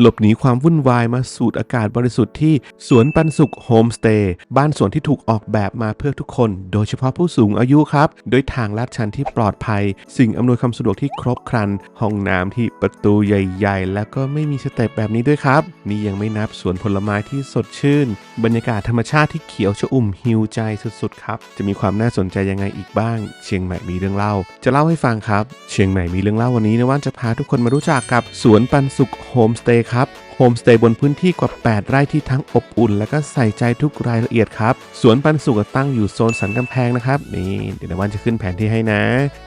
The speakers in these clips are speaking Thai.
หลบหนีความวุ่นวายมาสูดอากาศบริสุทธิ์ที่สวนปันสุขโฮมสเตย์บ้านสวนที่ถูกออกแบบมาเพื่อทุกคน โดยเฉพาะผู้สูงอายุครับโดยทางลาดชันที่ปลอดภัย สิ่งอำนวยความสะดวกที่ครบครัน ห้องน้ำที่ประตูใหญ่ ๆ แล้วก็ไม่มีสเต็ปแบบนี้ด้วยครับ นี่ยังไม่นับสวนผลไม้ที่สดชื่น บรรยากาศธรรมชาติที่เขียวชอุ่มฮิวใจสุดๆครับจะมีความน่าสนใจยังไงอีกบ้าง เชียงใหม่มีเรื่องเล่า จะเล่าให้ฟังครับ เชียงใหม่มีเรื่องเล่าวันนี้นะว่าจะพาทุกคนมารู้จักกับสวนปันสุขโฮมสเตย์ครับโฮมสเตย์บนพื้นที่กว่า 8 ไร่ที่ทั้งอบอุ่น และก็ใส่ใจทุกรายละเอียดครับ สวนปันสุขตั้งอยู่โซนสันกำแพงนะครับ นี่เดี๋ยววันจะขึ้นแผนที่ให้นะ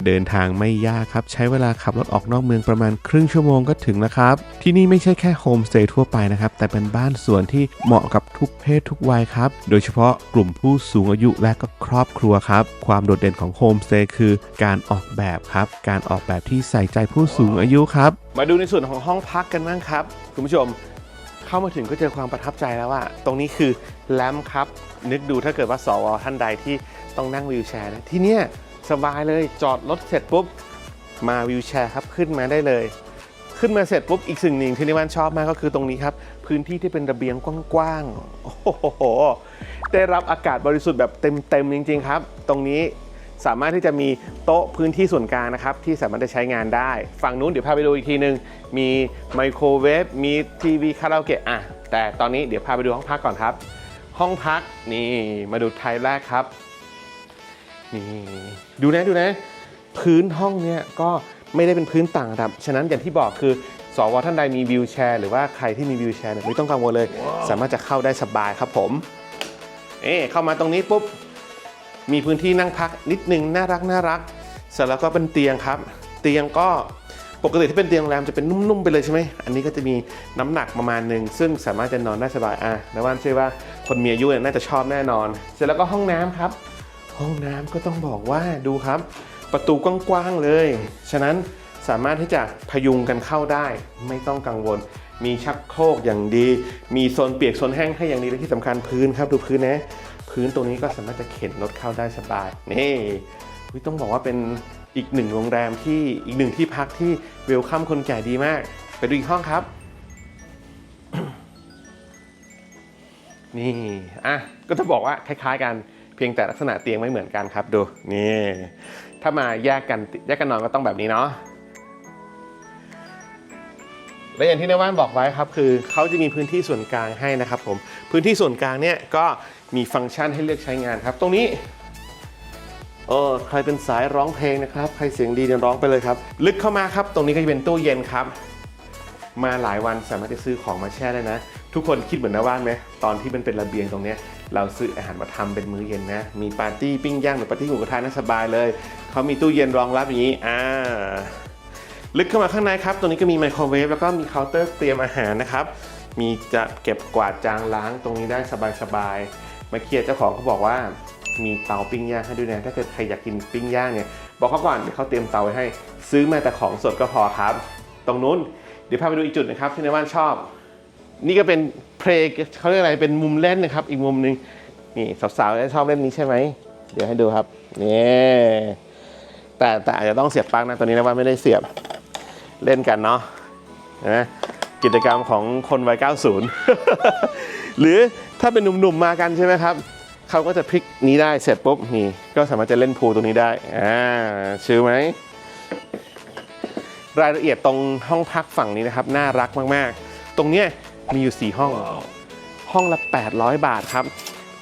เดินทางไม่ยากครับ ใช้เวลาขับรถออกนอกเมืองประมาณครึ่งชั่วโมงก็ถึงแล้วครับ ที่นี่ไม่ใช่แค่โฮมสเตย์ทั่วไปนะครับ แต่เป็นบ้านสวนที่เหมาะกับทุกเพศทุกวัยครับ โดยเฉพาะกลุ่มผู้สูงอายุและก็ครอบครัวครับ ความโดดเด่นของโฮมสเตย์คือการออกแบบครับ การออกแบบที่ใส่ใจผู้สูงอายุครับ มาดูในส่วนของห้องพักกันบ้างครับคุณผู้ชมเข้ามาถึงก็เจอความประทับใจแล้วว่าตรงนี้คือแลมครับ นึกดูถ้าเกิดว่าสวท่านใดที่ต้องนั่งวีลแชร์นะที่เนี้ยสบายเลยจอดรถเสร็จปุ๊บมาวีลแชร์ครับขึ้นมาได้เลย ขึ้นมาเสร็จปุ๊บอีกสิ่งหนึ่งที่นิวันชอบมากก็คือตรงนี้ครับ พื้นที่ที่เป็นระเบียงกว้างๆโอ้โหได้รับอากาศบริสุทธิ์แบบเต็มๆจริง ๆ ครับ ตรงนี้ สามารถที่จะมีโต๊ะพื้นที่ส่วนกลางนะครับที่สามารถจะใช้งานได้ ฝั่งนู้นเดี๋ยวพาไปดูอีกทีนึง มีไมโครเวฟมีทีวีคาราโอเกะอะแต่ตอนนี้เดี๋ยวพาไปดูห้องพักก่อนครับ ห้องพักนี่มาดูไทยแรกครับนี่ดูนะดูนะ พื้นห้องเนี่ยก็ไม่ได้เป็นพื้นต่างระดับ ฉะนั้นอย่างที่บอกคือสวท่านใดมีวิวแชร์หรือว่าใครที่มีวิวแชร์เนี่ยไม่ต้องกังวลเลย สามารถจะเข้าได้สบายครับผม เอ๊ะเข้ามาตรงนี้ปุ๊บ มีพื้นที่นั่งพักนิดนึงน่ารักน่ารัก เสร็จแล้วก็เป็นเตียงครับ เตียงก็ปกติที่เป็นเตียงโรงแรมจะเป็นนุ่มๆไปเลยใช่ไหม อันนี้ก็จะมีน้ำหนักประมาณหนึ่งซึ่งสามารถจะนอนได้สบายอะนะว่านเชื่อว่าคนมีอายุเนี่ยน่าจะชอบแน่นอน เสร็จแล้วก็ห้องน้ำครับ ห้องน้ำก็ต้องบอกว่าดูครับ ประตูกว้างๆเลย ฉะนั้นสามารถที่จะพยุงกันเข้าได้ ไม่ต้องกังวล มีชักโครกอย่างดี มีโซนเปียกโซนแห้งให้อย่างดีและที่สำคัญพื้นครับดูพื้นนะ พื้นตรงนี้ก็สามารถจะเข็นรถเข้าได้สบาย นี่ต้องบอกว่าเป็นอีกหนึ่งโรงแรมที่อีกหนึ่งที่พักที่เวลคัมคนแก่ดีมาก ไปดูอีกห้องครับ นี่อะก็จะบอกว่าคล้าย ๆ กันเพียงแต่ลักษณะเตียงไม่เหมือนกันครับดูนี่ถ้ามาแยกกันแยกกันนอนก็ต้องแบบนี้เนาะ และอย่างที่นายว่านบอกไว้ครับคือเขาจะมีพื้นที่ส่วนกลางให้นะครับผมพื้นที่ส่วนกลางเนี่ยก็มีฟังก์ชันให้เลือกใช้งานครับ ตรงนี้เออใครเป็นสายร้องเพลงนะครับ ใครเสียงดีเนี่ยร้องไปเลยครับ ลึกเข้ามาครับ ตรงนี้ก็จะเป็นตู้เย็นครับ มาหลายวันสามารถจะซื้อของมาแช่ได้นะ ทุกคนคิดเหมือนนะว่านไหมตอนที่มันเป็นระเบียงตรงเนี้ยเราซื้ออาหารมาทำเป็นมื้อเย็นนะ มีปาร์ตี้ปิ้งย่างหรือปาร์ตี้หมูกระทะน่าสบายเลยเขามีตู้เย็นรองรับอย่างนี้อ่า ลึกเข้ามาข้างในครับ ตรงนี้ก็มีไมโครเวฟแล้วก็มีเคาน์เตอร์เตรียมอาหารนะครับ มีจะเก็บกวาดจางล้างตรงนี้ได้สบายๆมาเคลียร์เจ้าของเขาบอกว่ามีเตาปิ้งย่างให้ด้วยนะ ถ้าเกิดใครอยากกินปิ้งย่างเนี่ย บอกเขาก่อนเดี๋ยวเขาเตรียมเตาไว้ให้ ซื้อมาแต่ของสดก็พอครับ ตรงนู้น เดี๋ยวพาไปดูอีกจุดนะครับที่ในบ้านชอบ นี่ก็เป็นเพลงเขาเรียกอะไรเป็นมุมเล่นนะครับ อีกมุมหนึ่งนี่สาวๆชอบเล่นนี้ใช่ไหม เดี๋ยวให้ดูครับนี่แต่แต่อาจจะต้องเสียบปลั๊กนะตอนนี้นะว่าไม่ได้เสียบ เล่นกันเนาะนะกิจกรรมของคนวัย 90 หรือถ้าเป็นหนุ่มๆมากันใช่ไหมครับเขาก็จะพลิกนี้ได้เสร็จปุ๊บนี่ก็สามารถจะเล่นพูลตรงนี้ได้อ่าชื่อไหมรายละเอียดตรงห้องพักฝั่งนี้นะครับ น่ารักมากๆ ตรงเนี้ยมีอยู่ 4 ห้อง ห้องละ 800 บาทครับ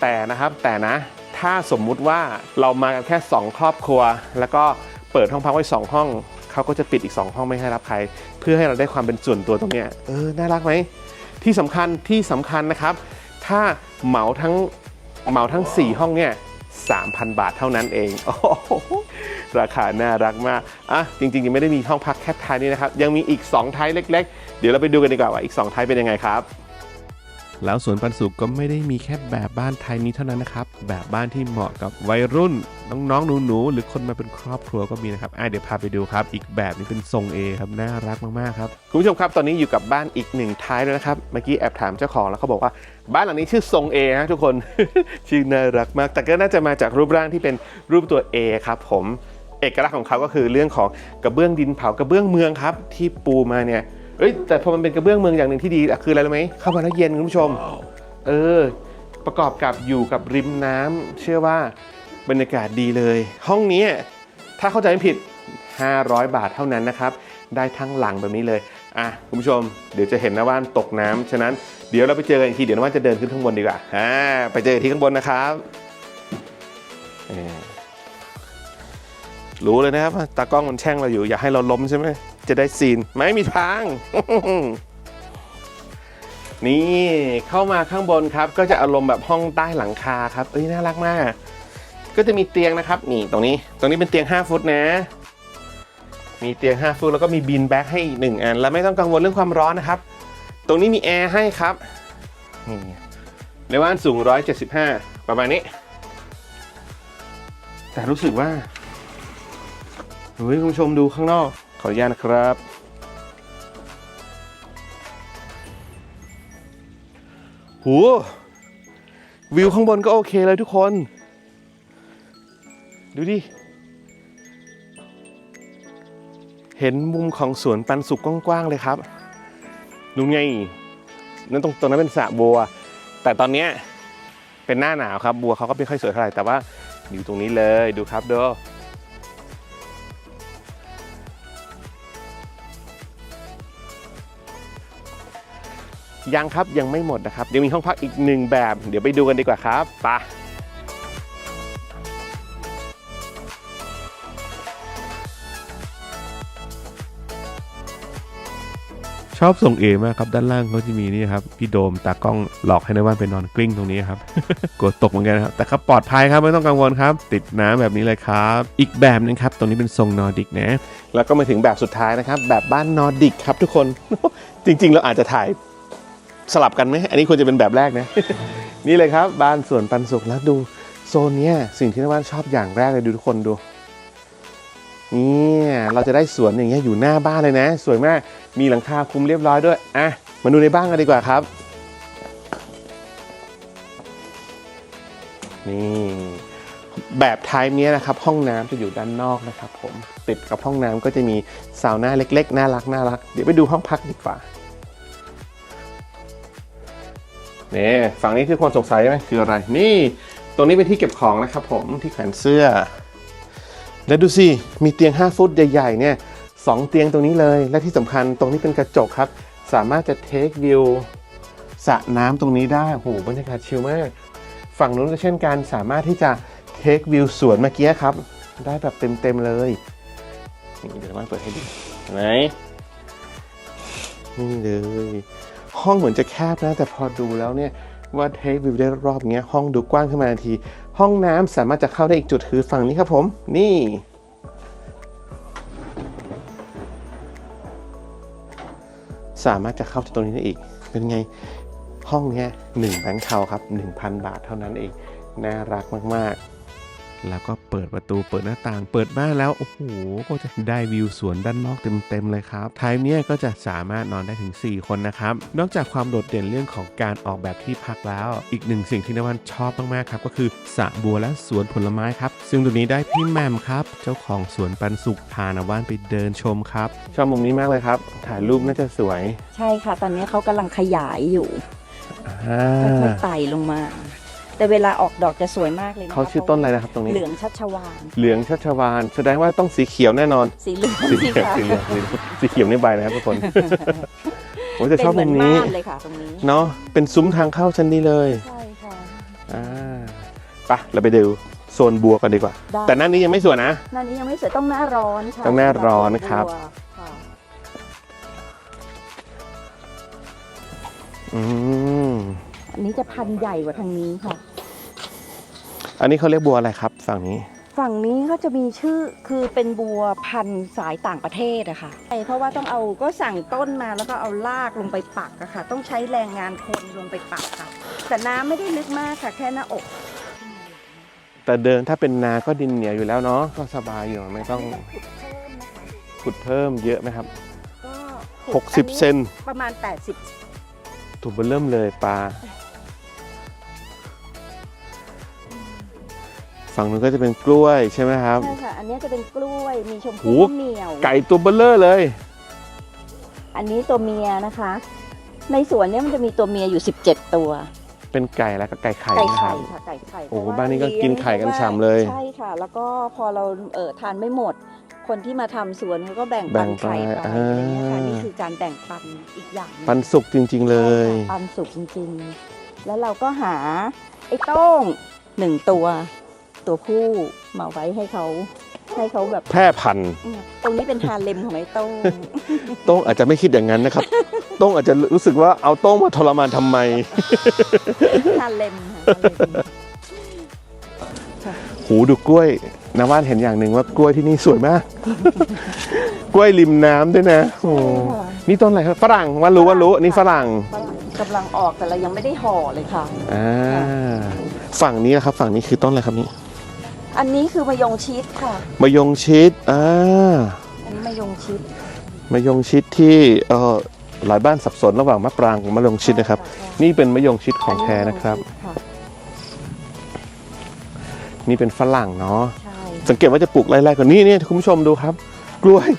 แต่นะครับแต่นะถ้าสมมุติว่าเรามากันแค่ 2 ครอบครัว แล้วก็เปิดห้องพักไว้ 2 ห้อง เขาก็จะปิดอีก 2 ห้องไม่ให้รับใคร เพื่อให้เราได้ความเป็นส่วนตัวตรงเนี้ยเออน่ารักไหมที่สำคัญที่สำคัญนะครับ ถ้าเหมาทั้งเหมาทั้ง 4 ห้องเนี่ย3,000 บาทเท่านั้นเองโอ้โหราคาน่ารักมากอะจริงๆยังไม่ได้มีห้องพักแค่ไทยนี่นะครับ ยังมีอีก2ไทยเล็ก ๆ เดี๋ยวเราไปดูกันดีกว่าว่าอีก2ไทยเป็นยังไงครับ แล้วสวนปันสุขก็ไม่ได้มีแค่แบบบ้านไทยนี้เท่านั้นนะครับ แบบบ้านที่เหมาะกับวัยรุ่น น้องๆหนูๆหรือคนมาเป็นครอบครัวก็มีนะครับอะเดี๋ยวพาไปดูครับ อีกแบบนี้เป็นทรง A ครับ น่ารักมากๆครับคุณผู้ชมครับตอนนี้อยู่กับบ้านอีกหนึ่งท้ายแล้วนะครับ เมื่อกี้แอบถามเจ้าของแล้วเขาบอกว่าบ้านหลังนี้ชื่อทรง A นะทุกคน ชื่อน่ารักมาก แต่ก็น่าจะมาจากรูปร่างที่เป็นรูปตัว A ครับผมเอกลักษณ์ของเขาก็คือเรื่องของกระเบื้องดินเผากระเบื้องเมืองครับที่ปูมาเนี่ย เอ้ยแต่พอมันเป็นกระเบื้องเมืองอย่างหนึ่งที่ดีอะคืออะไรรู้ไหมเข้ามาแล้วเย็นคุณผู้ชม เออ ประกอบกับอยู่กับริมน้ำเชื่อว่าบรรยากาศดีเลย ห้องนี้ถ้าเข้าใจไม่ผิด 500 บาทเท่านั้นนะครับ ได้ทั้งหลังแบบนี้เลย อะ คุณผู้ชม เดี๋ยวจะเห็นนะว่านตกน้ำฉะนั้นเดี๋ยวเราไปเจอกันอีกที เดี๋ยวนะว่านจะเดินขึ้นข้างบนดีกว่าอ่าไปเจอกันที่ข้างบนนะครับเออรู้เลยนะครับว่าตากล้องมันแช่งเราอยู่ อยากให้เราล้มใช่ไหม จะได้ซีน ไม่มีทาง นี่เข้ามาข้างบนครับ ก็จะอารมณ์แบบห้องใต้หลังคาครับ เอ้ยน่ารักมาก ก็จะมีเตียงนะครับ นี่ตรงนี้ ตรงนี้เป็นเตียง 5 ฟุตนะ มีเตียง 5 ฟุตแล้วก็มีบีนแบ็กให้อีกหนึ่งอัน แล้วไม่ต้องกังวลเรื่องความร้อนนะครับ ตรงนี้มีแอร์ให้ครับ นี่ในว่านสูง 175 ประมาณนี้ แต่รู้สึกว่าเฮ้ยคุณผู้ชมดูข้างนอก ขออนุญาตนะครับ หูวิวข้างบนก็โอเคเลยทุกคน ดูดิ เห็นมุมของสวนปันสุกกว้างๆเลยครับดูไงนั่นตรงตรงนั้นเป็นสระบัว แต่ตอนเนี้ยเป็นหน้าหนาวครับ บัวเขาก็ไม่ค่อยสวยเท่าไหร่แต่ว่าอยู่ตรงนี้เลยดูครับเดู ยังครับยังไม่หมดนะครับยังมีห้องพักอีกหนึ่งแบบ เดี๋ยวไปดูกันดีกว่าครับไปะชอบส่งเอมากครับด้านล่างเขาจะมีนี่ครับพี่โดมตากล้องหลอกให้ในว่านไปนอนกลิ้งตรงนี้ครับ กลัวตกเหมือนกันครับแต่ครับปลอดภัยครับไม่ต้องกังวลครับ ติดน้ำแบบนี้เลยครับ อีกแบบหนึงครับตรงนี้เป็นทรงนอร์ดิกนะแล้วก็มาถึงแบบสุดท้ายนะครับ แบบบ้านนอร์ดิกครับทุกคนจริง ๆ เราอาจจะถ่าย สลับกันไหมอันนี้ควรจะเป็นแบบแรกนะ นี่เลยครับบ้านสวนปันสุขแล้วดูโซนเนี้ยสิ่งที่นว่านชอบอย่างแรกเลยดูทุกคนดูเนี่ยเราจะได้สวนอย่างเงี้ยอยู่หน้าบ้านเลยนะ สวยมากมีหลังคาคลุมเรียบร้อยด้วยอะมาดูในบ้านกันดีกว่าครับนี่แบบไทป์เนี้ยนะครับห้องน้ำจะอยู่ด้านนอกนะครับ ผมติดกับห้องน้ำก็จะมีซาวน่าเล็ก ๆ น่ารักน่ารักเดี๋ยวไปดูห้องพักดีกว่า นี่ฝั่งนี้คือคนสงสัยไหมคืออะไร นี่ ตรงนี้เป็นที่เก็บของนะครับผมที่แขวนเสื้อ แล้วดูสิ มีเตียง 5 ฟุตใหญ่ๆเนี่ยสองเตียงตรงนี้เลย และที่สำคัญตรงนี้เป็นกระจกครับ สามารถจะเทควิวสระน้ำตรงนี้ได้โอ้โหบรรยากาศชิลมาก ฝั่งนู้นก็เช่นกันสามารถที่จะเทควิวสวนเมื่อกี้ครับ ได้แบบเต็มๆเลยนี่เดี๋ยวมาเปิดให้ดูเห็นไหมนี่เลย ห้องเหมือนจะแคบนะ แต่พอดูแล้วเนี่ยว่าเทควิวได้รอบๆอย่างเงี้ยห้องดูกว้างขึ้นมาทันที ห้องน้ำสามารถจะเข้าได้อีกจุดคือฝั่งนี้ครับผม นี่ สามารถจะเข้าจากตรงนี้ได้อีก เป็นไงห้องเนี้ยหนึ่งแบงค์เทาครับ 1,000 บาทเท่านั้นเอง น่ารักมากๆ แล้วก็เปิดประตูเปิดหน้าต่าง เปิดบ้านแล้วโอ้โหก็จะได้วิวสวนด้านนอกเต็มๆเลยครับไทม์เนี้ยก็จะสามารถนอนได้ถึง 4 คนนะครับ นอกจากความโดดเด่นเรื่องของการออกแบบที่พักแล้ว อีกหนึ่งสิ่งที่นวันชอบมากๆครับก็คือสระบัวและสวนผลไม้ครับ ซึ่งตรงนี้ได้พี่แหมมครับ เจ้าของสวนปันสุขพานว่านไปเดินชมครับชอบมุมนี้มากเลยครับ ถ่ายรูปน่าจะสวย ใช่ค่ะ ตอนนี้เขากำลังขยายอยู่อ่าค่อยๆไต่ลงมา แต่เวลาออกดอกจะสวยมากเลยนะคะเขาชื่อต้นอะไรนะครับตรงนี้ เหลืองชัชวานเหลืองชัชวาน แสดงว่าต้องสีเขียวแน่นอน สีเหลืองสีสิเขียวคะสีเหลืองสีเหลืองสีเขียวนี่ใบนะครับทุกคนผมจะชอบเป็มุนมเหมือนนี้บ้านเลยค่ะตรงนี้เนาะเป็นซุ้มทางเข้าชั้นนี้เลยใช่ค่ะอ่าไปะเราไปดูโซนบัวกันดีกว่าได้แต่หนั่นนี้ยังไม่สวยนะหนั่นนี้ยังไม่เสร็จต้องหน้าร้อนค่ะต้องหน้าร้อนครับบัวค่ะอืมอันนี้จะพันธุ์ใหญ่กว่าทางนี้ค่ะ อันนี้เขาเรียกบัวอะไรครับ ฝั่งนี้ ฝั่งนี้ก็จะมีชื่อคือเป็นบัวพันธุ์สายต่างประเทศอะค่ะใช่เพราะว่าต้องเอาก็สั่งต้นมาแล้วก็เอารากลงไปปักอะค่ะ ต้องใช้แรงงานคนลงไปปักค่ะ แต่น้ำไม่ได้ลึกมากค่ะ แค่หน้าอกแต่เดินถ้าเป็นนาก็ดินเหนียวอยู่แล้วเนาะก็สบายอยู่ไม่ต้องขุดเพิ่มนะคะขุดเพิ่มเยอะไหมครับ ก็ขุดอันนี้60เซนประมาณ 80ถูกเริ่มเลยปลา ฝั่งนู้นก็จะเป็นกล้วยใช่ไหมครับ ใช่ค่ะ อันนี้จะเป็นกล้วย มีชมโหพู่เหนียว ไก่ตัวเบลเลอร์เลยออันนี้ตัวเมียนะคะ ในสวนเนี้มันจะมีตัวเมียอยู่ 17 ตัว เป็นไก่แล้วก็ไก่ไข่ไก่นะคไข่รับ ค่ะ ไก่ไข่โอ้โหเพระว่บ้านนี้ก็ลี้ยงกินไข่กันฉ่ำเลย ใช่ค่ะ แล้วก็พอเราเออทานไม่หมด คนที่มาทำสวนเขาก็แบ่งแบ่ปันงไข่ไปไปอะไรเงี้ยค่ะอ่านี่นี่คือการแบ่งปันอีกอย่างหง ปันสุกจริง ๆ เลย ใช่ค่ะปันสุกจริงๆ แล้วเราก็หาไอ้โต้งหนึ่งตัว ตัวผู้มาไว้ให้เขาให้เขาแบบแพร่พันธุ์เนี่ยตรงนี้เป็นทานเลมของไอ้โต้ง โต้งอาจจะไม่คิดอย่างนั้นนะครับ โต้งอาจจะรู้สึกว่าเอาโต้งมาทรมานทำไมทานเลมค่ะทานเลม หูดูกล้วยนาว่านเห็นอย่างหนึ่งว่ากล้วยที่นี่สวยมาก กล้วยริมน้ำด้วยนะโอ้นี่ต้นอะไรครับฝรั่งว่ารู้ว่ารู้อันนี่ฝรั่งฝรั่งกำลังออกแต่เรายังไม่ได้ห่อเลยค่ะ อ่าฝั่งนี้นะครับ ฝั่งนี้คือต้นอะไรครับนี่ อันนี้คือมะยงชิดค่ะ มะยงชิดอ่าอันนี้มะยงชิดมะยงชิดที่เออหลายบ้านสับสนระหว่างมะปรางกับมะยงชิดนะครับใช่นี่เป็นมะยงชิดของแท้นะครับค่ะนี่เป็นฝรั่งเนาะใช่สังเกตว่าจะปลูกไล่ๆกว่านี้เนี่ยคุณผู้ชมดูครับ กล้วย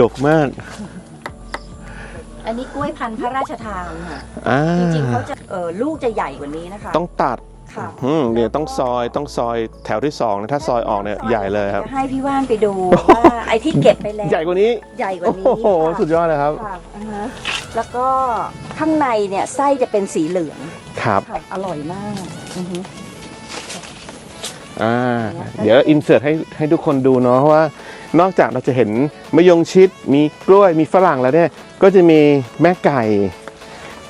ดกมาก อันนี้กล้วยพันธุ์พระราชทานค่ะอ่าจริงๆเขาจะเออลูกจะใหญ่กว่านี้นะคะ ต้องตัด ค่ะอืมเดี๋ยวต้องซอยต้องซอยแถวที่สองนะถ้าซอยออกเนี่ยใหญ่เลยครับ จะให้พี่ว่านไปดูว่าไอ้ที่เก็บไปแล้ว ใหญ่กว่านี้ใหญ่กว่าโอ้นี้โหค่ะ สุดยอดเลยครับ ค่ะอ่าฮะแล้วก็ข้างในเนี่ยไส้จะเป็นสีเหลืองครับค่ะอร่อยมากอือฮึ อ่าเดี๋ยวอินเสิร์ตให้ให้ทุกคนดูเนาะว่า นอกจากเราจะเห็นมะยงชิดมีกล้วยมีฝรั่งแล้วเนี่ยก็จะมีแม่ไก่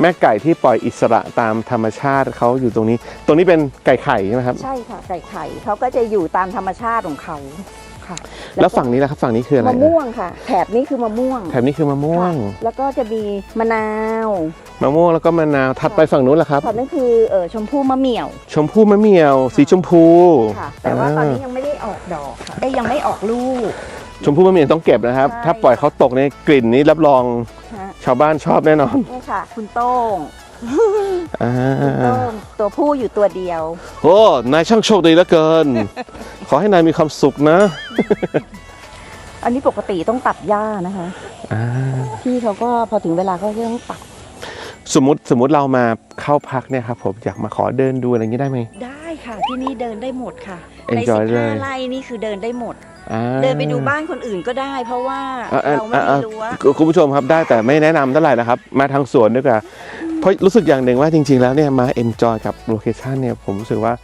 แม่ไก่ที่ปล่อยอิสระตามธรรมชาติเขาอยู่ตรงนี้ ตรงนี้เป็นไก่ไข่ใช่ไหมครับ ใช่ค่ะไก่ไข่เขาก็จะอยู่ตามธรรมชาติของเขา ค่ะแล้วฝั่งนี้ล่ะครับฝั่งนี้คืออะไรมะม่วงค่ะ แถบนี้คือมะม่วง แถบนี้คือมะม่วงค่ะแล้วก็จะมีมะนาวมะม่วงแล้วก็มะนาวถัดไปฝั่งนู้นล่ะครับแถบนั้นคือเออชมพู่มะเหมี่ยว ชมพู่มะเหมี่ยว สีชมพูค่ะแต่ว่าตอนนี้ยังไม่ได้ออกดอกค่ะเอ้ยยังไม่ออกลูก ชมพู่มะเหมี่ยวต้องเก็บนะครับใช่ถ้าปล่อยเขาตกในยกลิ่นนี้รับรองฮะชาวบ้านชอบแน่นอนนี่ค่ะ คุณโต้งอ่าคุณโต้งตัวผู้อยู่ตัวเดียว โอ้ นายช่างโชคดีเหลือเกิน ขอให้นายมีความสุขนะ อันนี้ปกติต้องตัดหญ้านะคะอ่าพี่เขาก็พอถึงเวลาเขาจะต้องตัด สมมติสมมติเรามาเข้าพักเนี่ยครับผมอยากมาขอเดินดูอะไรอย่างนี้ได้ไหม ได้ค่ะที่นี่เดินได้หมดค่ะใน Enjoy สิบเลห้ายไร่นี่คือเดินได้หมดอ่าเดินไปดูบ้านคนอื่นก็ได้ เพราะว่าอะอะเราไม่อะมีรั้วคุณคุณผู้ชมครับได้แต่ไม่แนะนำเท่าไหร่นะครับ มาทางสวนดีกว่า เพราะรู้สึกอย่างหนึ่งว่าจริง ๆ แล้วเนี่ยมาเอนจอยกับโลเคชันเนี่ยผมรู้สึกว่า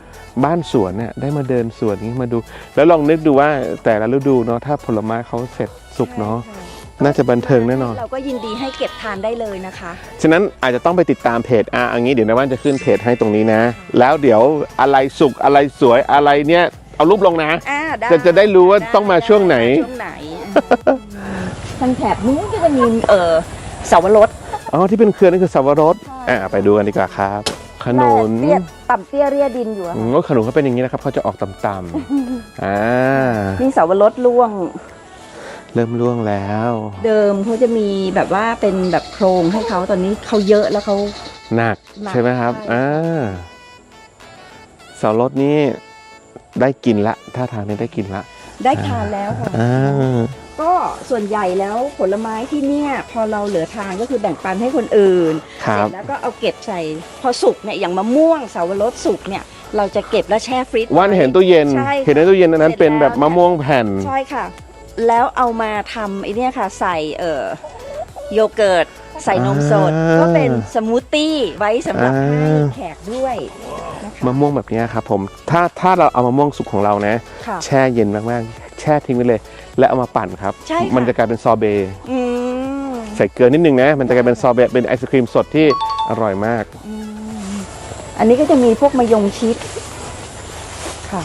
บ้านสวนเนี่ยได้มาเดินสวนนี้มาดู แล้วลองนึกดูว่าแต่ละฤดูเนาะถ้าผลไม้เขาเสร็จสุกเนาะใช่น่าจะบันเทิงแน่นอน เราก็ยินดีให้เก็บทานได้เลยนะคะ ฉะนั้นอาจจะต้องไปติดตามเพจอะอันนี้เดี๋ยวนะว่านจะขึ้นเพจให้ตรงนี้นะ แล้วเดี๋ยวอะไรสุกอะไรสวยอะไรเนี่ยเอารูปลงนะ อ่าได้จะจะได้รู้ว่าต้องมาช่วงไหน ช่วงไหนทางแถบนู้นก็จะมีเออเสาวรส อ๋อที่เป็นเครือนั่นคือสาวรสอะไปดูกันดีกว่าครับ ขนุนเตี้ยต่ำเตี้ยเรียดินอยู่อะอืมก็ขนุนเขาเป็นอย่างนี้นะครับเขาจะออกต่ำๆอ่านี่เสาวรสล่วง เริ่มร่วงแล้ว เดิมเขาจะมีแบบว่าเป็นแบบโครงให้เขาตอนนี้เขาเยอะแล้วเขาหนักหนักใช่ไหมครับใช่อ่าสาวรสนี่ได้กินละท่าทางนี้ได้กินละ ได้ทานแล้วค่ะอ่า ก็ส่วนใหญ่แล้วผลไม้ที่เนี่ยพอเราเหลือทานก็คือแบ่งปันให้คนอื่นครัเสร็บ จแล้วก็เอาเก็บใส่พอสุกเนี่ยอย่างมะม่วงเสาวรสสุกเนี่ยเราจะเก็บแล้วแช่ฟรีซวันไเห็นตู้เย็น ใช่ค่ะเห็นในตู้เย็นอันนั้นเสร็จเป็นแบบแล้ว มะม่วงแผ่น ใช่ค่ะ แล้วเอามาทำไอ้เนี่ยค่ะ ใส่เอ่อโยเกิร์ต ใส่นมสดอ่าก็เป็นสมูทตี้ไว้สำหรับอ่าให้แขกด้วยนะคะมะม่วงแบบนี้ครับผมถ้าถ้าเราเอามะม่วงสุกของเรานะ ค่ะ แช่เย็นมากๆ แช่ทิ้งไว้เลย แล้วเอามาปั่นครับ ใช่ค่ะ มันจะกลายเป็นซอเบต์อืมใส่เกลือนิดนึงนะ มันจะกลายเป็นซอเบต์เป็นไอศครีมสดที่อร่อยมากอืมอันนี้ก็จะมีพวกมะยงชิดค่ะ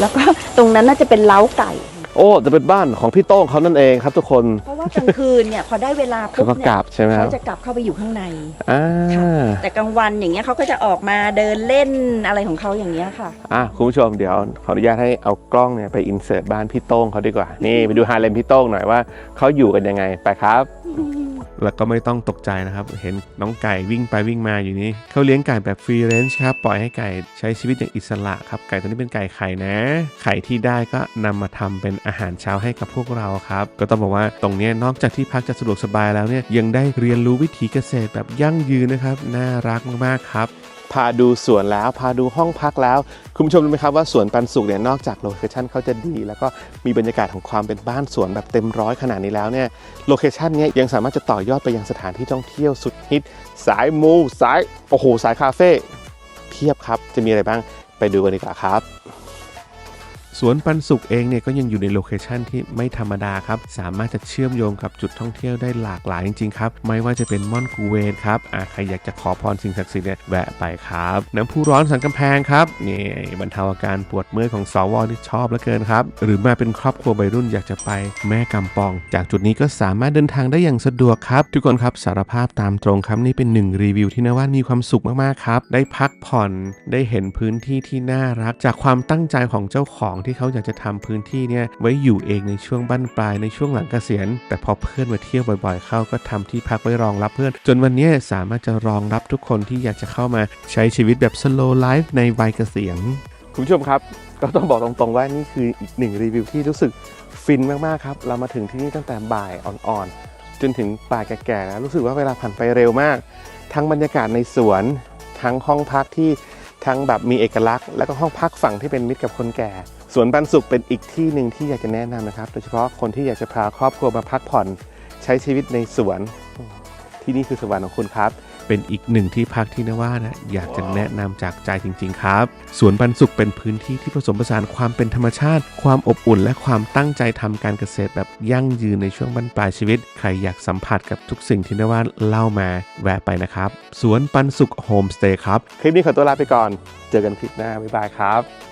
แล้วก็ ตรงนั้นน่าจะเป็นเล้าไก่ โอ้จะเป็นบ้านของพี่โต้งเขานั่นเองครับทุกคน เพราะว่ากลางคืนเนี่ยพอได้เวลาเขาปุ๊บก็เนี่กยลับใช่ไหมครับ เขาจะกลับเข้าไปอยู่ข้างในอ่าแต่กลางวันอย่างเงี้ยเขาก็จะออกมาเดินเล่นอะไรของเขาอย่างเงี้ยค่ะ อะคุณผู้ชมเดี๋ยวขออนุญาตให้เอากล้องเนี่ยไปอินเสิร์ตบ้านพี่โต้งเขาดีกว่า นี่ไปดูฮาเลมพี่โต้งหน่อยว่าเขาอยู่กันยังไงไปครับ แล้วก็ไม่ต้องตกใจนะครับ เห็นน้องไก่วิ่งไปวิ่งมาอยู่นี้เขาเลี้ยงไก่แบบฟรีเรนจ์ครับ ปล่อยให้ไก่ใช้ชีวิตอย่างอิสระครับ ไก่ตัวนี้เป็นไก่ไข่นะ ไข่ที่ได้ก็นำมาทำเป็นอาหารเช้าให้กับพวกเราครับ ก็ต้องบอกว่าตรงนี้นอกจากที่พักจะสะดวกสบายแล้วเนี่ยยังได้เรียนรู้วิถีเกษตรแบบยั่งยืนนะครับ น่ารักมากๆครับ พาดูสวนแล้ว พาดูห้องพักแล้ว คุณผู้ชมรู้ไหมครับว่าสวนปันสุกเนี่ยนอกจากโลเคชันเขาจะดี แล้วก็มีบรรยากาศของความเป็นบ้านสวนแบบเต็มร้อยขนาดนี้แล้วเนี่ยโลเคชันเนี้ยยังสามารถจะต่อยอดไปยังสถานที่ท่องเที่ยวสุดฮิต สายมูสายโอ้โหสายคาเฟ่เพียบครับจะมีอะไรบ้างไปดูกันดีกว่าครับ สวนปันสุขเองเนี่ยก็ยังอยู่ในโลเคชันที่ไม่ธรรมดาครับ สามารถจะเชื่อมโยงกับจุดท่องเที่ยวได้หลากหลายจริงๆครับ ไม่ว่าจะเป็นม่อนกูเวนครับใครอยากจะขอพรสิ่งศักดิ์สิทธิ์เนี่ยแวะไปครับ น้ำพุร้อนสันกำแพงครับนี่บรรเทาอาการปวดเมื่อยของสวที่ชอบเหลือเกินครับ หรือมาเป็นครอบครัววัยรุ่นอยากจะไปแม่กำปอง จากจุดนี้ก็สามารถเดินทางได้อย่างสะดวกครับ ทุกคนครับสารภาพตามตรงครับนี่เป็นหนึ่งรีวิวที่นว่ามีความสุขมากๆครับได้พักผ่อนได้เห็นพื้นที่ที่น่ารัก จากความตั้งใจของเจ้าของที่เขาอยากจะทำพื้นที่เนี่ยไว้อยู่เองในช่วงบั้นปลายในช่วงหลังเกษียณ แต่พอเพื่อนมาเที่ยวบ่อยๆ เข้าก็ทำที่พักไว้รองรับเพื่อน จนวันนี้สามารถจะรองรับทุกคนที่อยากจะเข้ามาใช้ชีวิตแบบ slow life ในวัยเกษียณคุณผู้ชมครับ ก็ต้องบอกตรงๆว่านี่คืออีกหนึ่งรีวิวที่รู้สึกฟินมากๆครับ เรามาถึงที่นี่ตั้งแต่บ่ายอ่อนๆ จนถึงบ่ายแก่ๆแล้วรู้สึกว่าเวลาผ่านไปเร็วมาก ทั้งบรรยากาศในสวน ทั้งห้องพักที่ทั้งแบบมีเอกลักษณ์ แล้วก็ห้องพักฝั่งที่เป็นมิตรกับคนแก่ สวนปันสุขเป็นอีกที่หนึ่งที่อยากจะแนะนำนะครับ โดยเฉพาะคนที่อยากจะพาครอบครัวมาพักผ่อนใช้ชีวิตในสวน ที่นี่คือสวรรค์ของคุณครับ เป็นอีกหนึ่งที่พักที่นว่านะอยากจะแนะนำจากใจจริง ๆ ครับสวนปันสุขเป็นพื้นที่ที่ผสมผสานความเป็นธรรมชาติ ความอบอุ่น และความตั้งใจทำการเกษตรแบบยั่งยืนในช่วงบรรปลายชีวิต ใครอยากสัมผัสกับทุกสิ่งที่นว่าเล่ามาแวะไปนะครับสวนปันสุขโฮมสเตย์ครับคลิปนี้ขอตัวลาไปก่อน เจอกันคลิปหน้าบ๊ายบายครับ